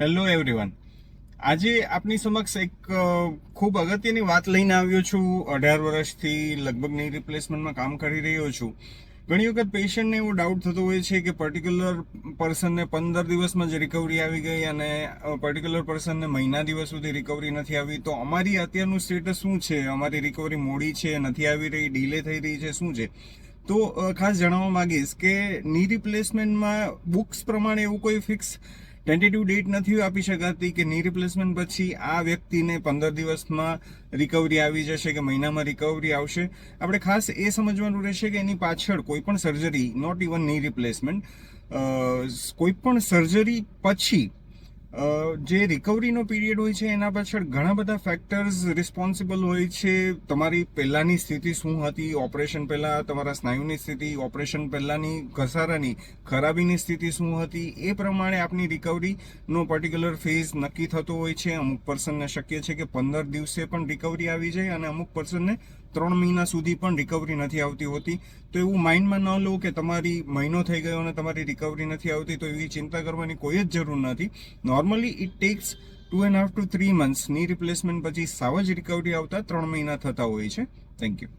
Hello everyone આજે આપની સમક્ષ એક ખૂબ અગત્યની વાત લઈને આવ્યો છું. અઢાર વર્ષથી લગભગની રિપ્લેસમેન્ટમાં કામ કરી રહ્યો છું. ઘણી વખત પેશન્ટને એવો ડાઉટ થતો હોય છે કે પર્ટિક્યુલર પર્સનને પંદર દિવસમાં જ રિકવરી આવી ગઈ અને પર્ટિક્યુલર પર્સનને મહિના દિવસ સુધી રિકવરી નથી આવી. તો અમારી અત્યારનું સ્ટેટસ શું છે? અમારી રિકવરી મોડી છે, નથી આવી રહી ડીલે થઈ રહી છે, શું છે? તો ખાસ જણાવવા માંગીશ કે ની રિપ્લેસમેન્ટમાં બુક્સ પ્રમાણે એવું કોઈ ફિક્સ ટેન્ટેટિવ ડેટ નથી આપી શકાતી કે ની રિપ્લેસમેન્ટ પછી આ વ્યક્તિને પંદર દિવસમાં રિકવરી આવી જશે કે મહિનામાં રિકવરી આવશે. આપણે ખાસ એ સમજવાનું રહેશે કે એની પાછળ કોઈ પણ સર્જરી નોટ ઇવનની રિપ્લેસમેન્ટ કોઈ પણ સર્જરી પછી જે રિકવરીનો પીરિયડ હોય છે, એના પાછળ ઘણા બધા ફેક્ટર્સ રિસ્પોન્સિબલ હોય છે. તમારી પહેલાંની સ્થિતિ શું હતી? ઓપરેશન પહેલાં તમારા સ્નાયુની સ્થિતિ ઓપરેશન પહેલાંની ઘસારાની, ખરાબીની સ્થિતિ શું હતી? એ પ્રમાણે આપની રિકવરીનો પર્ટિક્યુલર ફેઝ નક્કી થતો હોય છે. અમુક પર્સનને શક્ય છે કે પંદર દિવસે પણ રિકવરી આવી જાય અને અમુક પર્સનને ત્રણ મહિના સુધી પણ રિકવરી નથી આવતી હોતી. તો એવું માઇન્ડમાં ન લો કે તમારી મહિનો થઈ ગયો અને તમારી રિકવરી નથી આવતી, તો એવી ચિંતા કરવાની કોઈ જ જરૂર નથી. Normally it takes two and half two three મંથ્સની replacement પછી સાવ જ રિકવરી આવતા ત્રણ મહિના થતા હોય છે. Thank you